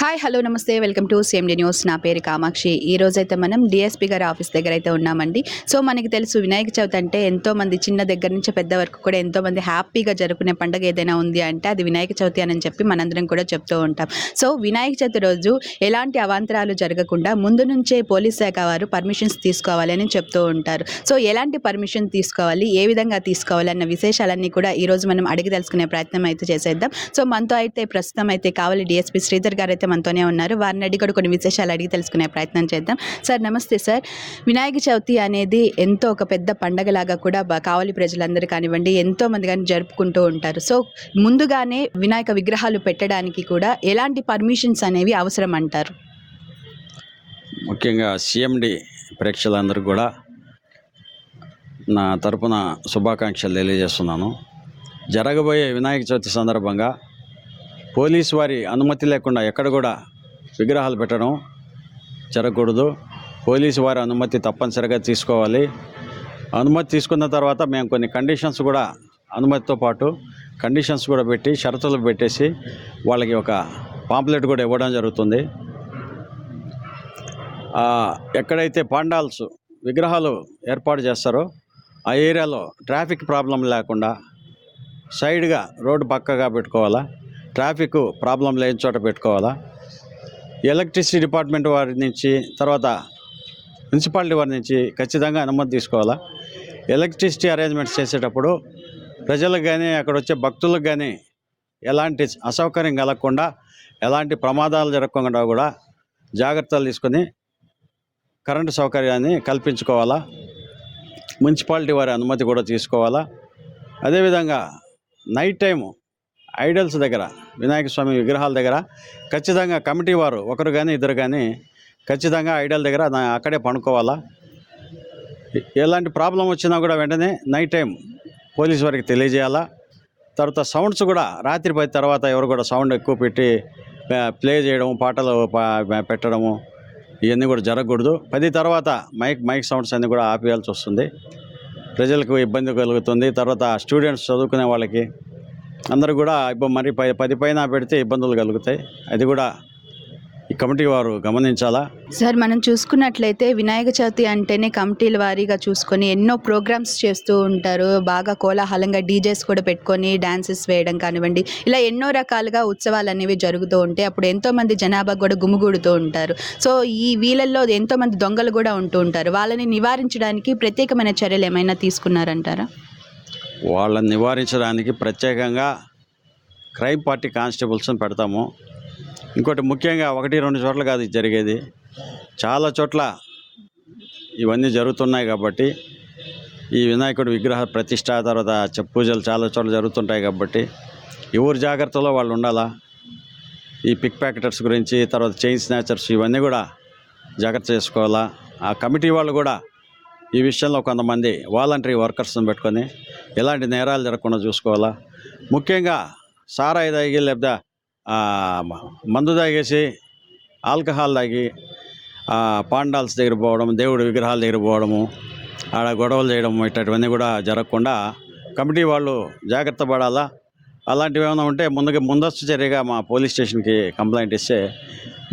Hi hello నమస్తే. Welcome to CMD news. నా పేరు కామాక్షి. ఈ రోజైతే మనం డిఎస్పీ గారి ఆఫీస్ దగ్గర అయితే ఉన్నామండి. సో మనకి తెలుసు వినాయక చవితి అంటే ఎంతో మంది చిన్న దగ్గర నుంచి పెద్ద వరకు కూడా ఎంతో మంది హ్యాపీగా జరుపుకునే పండుగ ఏదైనా ఉంది అంటే అది వినాయక చవితి అని చెప్పి మనందరం కూడా చెప్తూ ఉంటాం. సో వినాయక చవితి రోజు ఎలాంటి అవాంతరాలు జరగకుండా ముందు నుంచే పోలీస్ శాఖ వారు పర్మిషన్స్ తీసుకోవాలని చెప్తూ ఉంటారు. సో ఎలాంటి పర్మిషన్ తీసుకోవాలి? ఏ విధంగా తీసుకోవాలి? అన్న విశేషాలన్నీ కూడా ఈ రోజు మనం అడిగి తెలుసుకునే ప్రయత్నం అయితే చేసేద్దాం. సో మనతో అయితే ప్రస్తుతం అయితే కావాలి డిఎస్పీ శ్రీధర్ గారు అయితే మనతోనే ఉన్నారు. వారిని అడిగి కూడా కొన్ని విశేషాలు అడిగి తెలుసుకునే ప్రయత్నం చేద్దాం. సార్ నమస్తే సార్. వినాయక చవితి అనేది ఎంతో ఒక పెద్ద పండగలాగా కూడా కావలి ప్రజలందరూ కానివ్వండి ఎంతో మంది కానీ జరుపుకుంటూ ఉంటారు. సో ముందుగానే వినాయక విగ్రహాలు పెట్టడానికి కూడా ఎలాంటి పర్మిషన్స్ అనేవి అవసరం అంటారు? ముఖ్యంగా సిఎండి ప్రేక్షకులందరూ కూడా నా తరపున శుభాకాంక్షలు తెలియజేస్తున్నాను. జరగబోయే వినాయక చవితి సందర్భంగా పోలీస్ వారి అనుమతి లేకుండా ఎక్కడ కూడా విగ్రహాలు పెట్టడం జరగకూడదు. పోలీసు వారి అనుమతి తప్పనిసరిగా తీసుకోవాలి. అనుమతి తీసుకున్న తర్వాత మేము కొన్ని కండిషన్స్ కూడా అనుమతితో పాటు కండిషన్స్ కూడా పెట్టి షరతులు పెట్టేసి వాళ్ళకి ఒక పాంప్లెట్ కూడా ఇవ్వడం జరుగుతుంది. ఎక్కడైతే పాండాల్స్ విగ్రహాలు ఏర్పాటు చేస్తారో ఆ ఏరియాలో ట్రాఫిక్ ప్రాబ్లం లేకుండా సైడ్గా రోడ్డు పక్కగా పెట్టుకోవాలా? ట్రాఫిక్ ప్రాబ్లం లేని చోట పెట్టుకోవాలా? ఎలక్ట్రిసిటీ డిపార్ట్మెంట్ వారి నుంచి తర్వాత మున్సిపాలిటీ వారి నుంచి ఖచ్చితంగా అనుమతి తీసుకోవాలా? ఎలక్ట్రిసిటీ అరేంజ్మెంట్స్ చేసేటప్పుడు ప్రజలకు కానీ అక్కడ వచ్చే భక్తులకు కానీ ఎలాంటి అసౌకర్యం కలగకుండా ఎలాంటి ప్రమాదాలు జరగకుండా కూడా జాగ్రత్తలు తీసుకొని కరెంటు సౌకర్యాన్ని కల్పించుకోవాలా? మున్సిపాలిటీ వారి అనుమతి కూడా తీసుకోవాలా? అదేవిధంగా నైట్ టైము ఐడల్స్ దగ్గర వినాయక స్వామి విగ్రహాల దగ్గర ఖచ్చితంగా కమిటీ వారు ఒకరు కానీ ఇద్దరు కానీ ఖచ్చితంగా ఐడల్ దగ్గర అక్కడే పడుకోవాలా? ఎలాంటి ప్రాబ్లం వచ్చినా కూడా వెంటనే నైట్ టైం పోలీస్ వారికి తెలియజేయాలా? తర్వాత సౌండ్స్ కూడా రాత్రి పది తర్వాత ఎవరు కూడా సౌండ్ ఎక్కువ పెట్టి ప్లే- చేయడము చేయడం పాటలు పా- పెట్టడము ఇవన్నీ కూడా జరగకూడదు. పది తర్వాత మైక్ మైక్ సౌండ్స్ అన్నీ కూడా ఆపేయాల్సి వస్తుంది. ప్రజలకు ఇబ్బంది కలుగుతుంది. తర్వాత స్టూడెంట్స్ చదువుకునే వాళ్ళకి అందరూ కూడా ఇప్పుడు మరి పది పది పైన పెడితే ఇబ్బందులు కలుగుతాయి. అది కూడా ఈ కమిటీ వారు గమనించాలా? సార్ మనం చూసుకున్నట్లయితే వినాయక చవితి అంటేనే కమిటీల వారీగా చూసుకొని ఎన్నో ప్రోగ్రామ్స్ చేస్తూ ఉంటారు. బాగా కోలాహలంగా డీజేస్ కూడా పెట్టుకొని డాన్సెస్ వేయడం కానివ్వండి ఇలా ఎన్నో రకాలుగా ఉత్సవాలు అనేవి జరుగుతూ ఉంటాయి. అప్పుడు ఎంతోమంది జనాభా కూడా గుమిగూడుతూ ఉంటారు. సో ఈ వీళ్ళల్లో ఎంతోమంది దొంగలు కూడా ఉంటూ ఉంటారు. వాళ్ళని నివారించడానికి ప్రత్యేకమైన చర్యలు ఏమైనా తీసుకున్నారంటారా? వాళ్ళని నివారించడానికి ప్రత్యేకంగా క్రైమ్ పార్టీ కానిస్టేబుల్స్ని పెడతాము. ఇంకోటి ముఖ్యంగా ఒకటి రెండు చోట్ల కాదు జరిగేది. చాలా చోట్ల ఇవన్నీ జరుగుతున్నాయి కాబట్టి ఈ వినాయకుడి విగ్రహ ప్రతిష్ట తర్వాత పూజలు చాలా చోట్ల జరుగుతుంటాయి కాబట్టి ఎవరు జాగ్రత్తలో వాళ్ళు ఉండాలా? ఈ పిక్ ప్యాకెటర్స్ గురించి తర్వాత చైన్ స్నాచర్స్ ఇవన్నీ కూడా జాగ్రత్త చేసుకోవాలా? ఆ కమిటీ వాళ్ళు కూడా ఈ విషయంలో కొంతమంది వాలంటరీ వర్కర్స్ని పెట్టుకొని ఎలాంటి నేరాలు జరగకుండా చూసుకోవాలా? ముఖ్యంగా సారాయి తాగి లేదా మందు తాగేసి ఆల్కహాల్ తాగి పాండాల్స్ దగ్గర పోవడం దేవుడి విగ్రహాల దగ్గర పోవడము ఆడ గొడవలు చేయడం ఇట్లాంటివన్నీ కూడా జరగకుండా కమిటీ వాళ్ళు జాగ్రత్త పడాలా? అలాంటివి ఏమైనా ఉంటే ముందుగా ముందస్తు చర్యగా మా పోలీస్ స్టేషన్కి కంప్లైంట్ ఇస్తే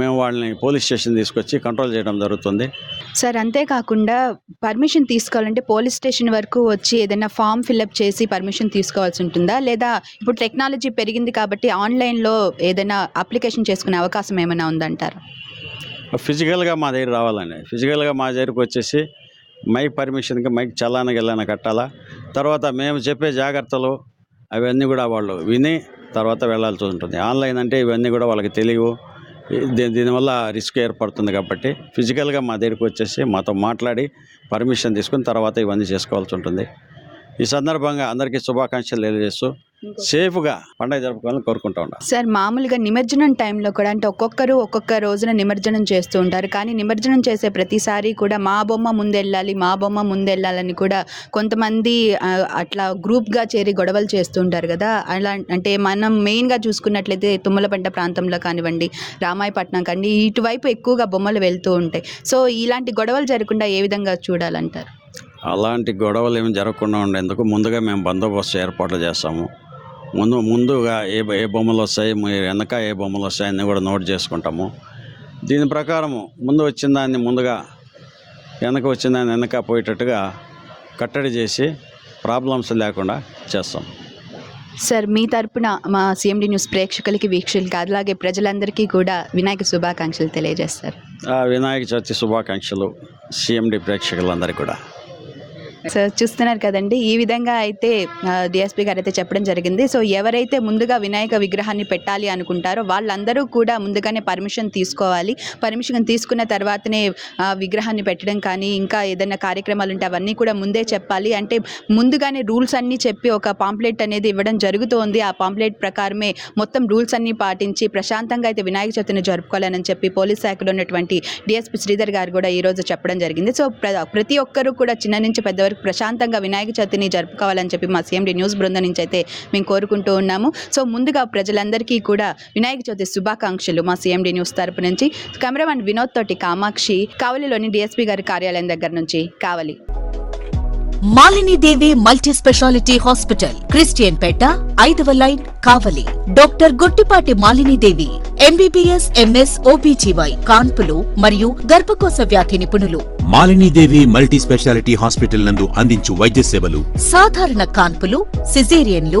మేము వాళ్ళని పోలీస్ స్టేషన్ తీసుకొచ్చి కంట్రోల్ చేయడం జరుగుతుంది. సార్ అంతేకాకుండా పర్మిషన్ తీసుకోవాలంటే పోలీస్ స్టేషన్ వరకు వచ్చి ఏదైనా ఫామ్ ఫిల్అప్ చేసి పర్మిషన్ తీసుకోవాల్సి ఉంటుందా? లేదా ఇప్పుడు టెక్నాలజీ పెరిగింది కాబట్టి ఆన్లైన్లో ఏదైనా అప్లికేషన్ చేసుకునే అవకాశం ఏమైనా ఉందంటారా? ఫిజికల్గా మా దగ్గర రావాలండి. ఫిజికల్గా మా దగ్గరకు వచ్చేసి మైక్ పర్మిషన్కి మైక్ చలాన గెలాన కట్టాలా? తర్వాత మేము చెప్పే జాగ్రత్తలు అవన్నీ కూడా వాళ్ళు విని తర్వాత వెళ్ళాల్సి ఉంటుంది. ఆన్లైన్ అంటే ఇవన్నీ కూడా వాళ్ళకి తెలియవు. దీ- దీనివల్ల రిస్క్ ఏర్పడుతుంది కాబట్టి ఫిజికల్గా మా దగ్గరికి వచ్చేసి మాతో మాట్లాడి పర్మిషన్ తీసుకుని తర్వాత ఇవన్నీ చేసుకోవాల్సి ఉంటుంది. ఈ సందర్భంగా అందరికీ శుభాకాంక్షలు తెలియజేస్తూ సేఫ్గా పండుగ జరుపుకోవాలని కోరుకుంటా ఉన్నాను సార్ మామూలుగా నిమజ్జనం టైంలో కూడా అంటే ఒక్కొక్కరు ఒక్కొక్క రోజున నిమజ్జనం చేస్తూ ఉంటారు. కానీ నిమజ్జనం చేసే ప్రతిసారి కూడా మా బొమ్మ ముందెళ్ళాలి మా బొమ్మ ముందెళ్ళాలని కూడా కొంతమంది ఆ, అట్లా గ్రూప్గా చేరి గొడవలు చేస్తూ ఉంటారు కదా. అలా అంటే మనం మెయిన్గా చూసుకున్నట్లయితే తుమ్మలపంట ప్రాంతంలో కానివ్వండి రామాయపట్నం కానీ ఇటువైపు ఎక్కువగా బొమ్మలు వెళ్తూ ఉంటాయి. సో ఇలాంటి గొడవలు జరగకుండా ఏ విధంగా చూడాలంటారు? అలాంటి గొడవలు ఏమి జరగకుండా ఉండేందుకు ముందుగా మేము బందోబస్తు ఏర్పాట్లు చేస్తాము. ముందు ముందుగా ఏ ఏ బొమ్మలు వస్తాయి వెనక ఏ బొమ్మలు వస్తాయి అన్నీ కూడా నోట్ చేసుకుంటాము. దీని ప్రకారము ముందు వచ్చిన దాన్ని ముందుగా వెనక వచ్చిన దాన్ని వెనక పోయేటట్టుగా కట్టడి చేసి ప్రాబ్లమ్స్ లేకుండా చేస్తాం. సార్ మీ తరపున మా సిఎండి న్యూస్ ప్రేక్షకులకి వీక్షకులకి అలాగే ప్రజలందరికీ కూడా వినాయక శుభాకాంక్షలు తెలియజేస్తారు. వినాయక చవితి శుభాకాంక్షలు సిఎండి ప్రేక్షకులందరికీ కూడా. సో చూస్తున్నారు కదండి. ఈ విధంగా అయితే డిఎస్పీ గారు అయితే చెప్పడం జరిగింది. సో ఎవరైతే ముందుగా వినాయక విగ్రహాన్ని పెట్టాలి అనుకుంటారో వాళ్ళందరూ కూడా ముందుగానే పర్మిషన్ తీసుకోవాలి. పర్మిషన్ తీసుకున్న తర్వాతనే విగ్రహాన్ని పెట్టడం కానీ ఇంకా ఏదైనా కార్యక్రమాలు ఉంటే అవన్నీ కూడా ముందే చెప్పాలి. అంటే ముందుగానే రూల్స్ అన్నీ చెప్పి ఒక పాంప్లెట్ అనేది ఇవ్వడం జరుగుతోంది. ఆ పాంప్లెట్ ప్రకారమే మొత్తం రూల్స్ అన్నీ పాటించి ప్రశాంతంగా అయితే వినాయక చవితిని జరుపుకోవాలని చెప్పి పోలీస్ శాఖలో ఉన్నటువంటి డిఎస్పీ శ్రీధర్ గారు కూడా ఈ రోజు చెప్పడం జరిగింది. సో ప్ర- ప్రతి ఒక్కరూ కూడా చిన్న నుంచి పెద్ద వరకు ప్రశాంతంగా వినాయక చవితిని జరుపుకోవాలని చెప్పి మా సీఎండి న్యూస్ బృందం నుంచి అయితే మేము కోరుకుంటూ ఉన్నాము. సో ముందుగా ప్రజలందరికీ కూడా వినాయక చవితి శుభాకాంక్షలు మా సీఎండి న్యూస్ తరపు నుంచి. కెమెరామెన్ వినోద్ తోటి కామాక్షి కావలిలోని డిఎస్పీ గారి కార్యాలయం దగ్గర నుంచి Kavali. Malini Devi multi speciality hospital Christian Pet ఐదవ line Kavali. Doctor Guttipati Malini Devi MBBS MS OBGY కాన్పులు మరియు గర్భకోశ వ్యాధి నిపుణులు. మాలినీదేవి మల్టీ స్పెషాలిటీ హాస్పిటల్ నందు అందించు వైద్య సేవలు సాధారణ కాన్పులు సిజేరియన్లు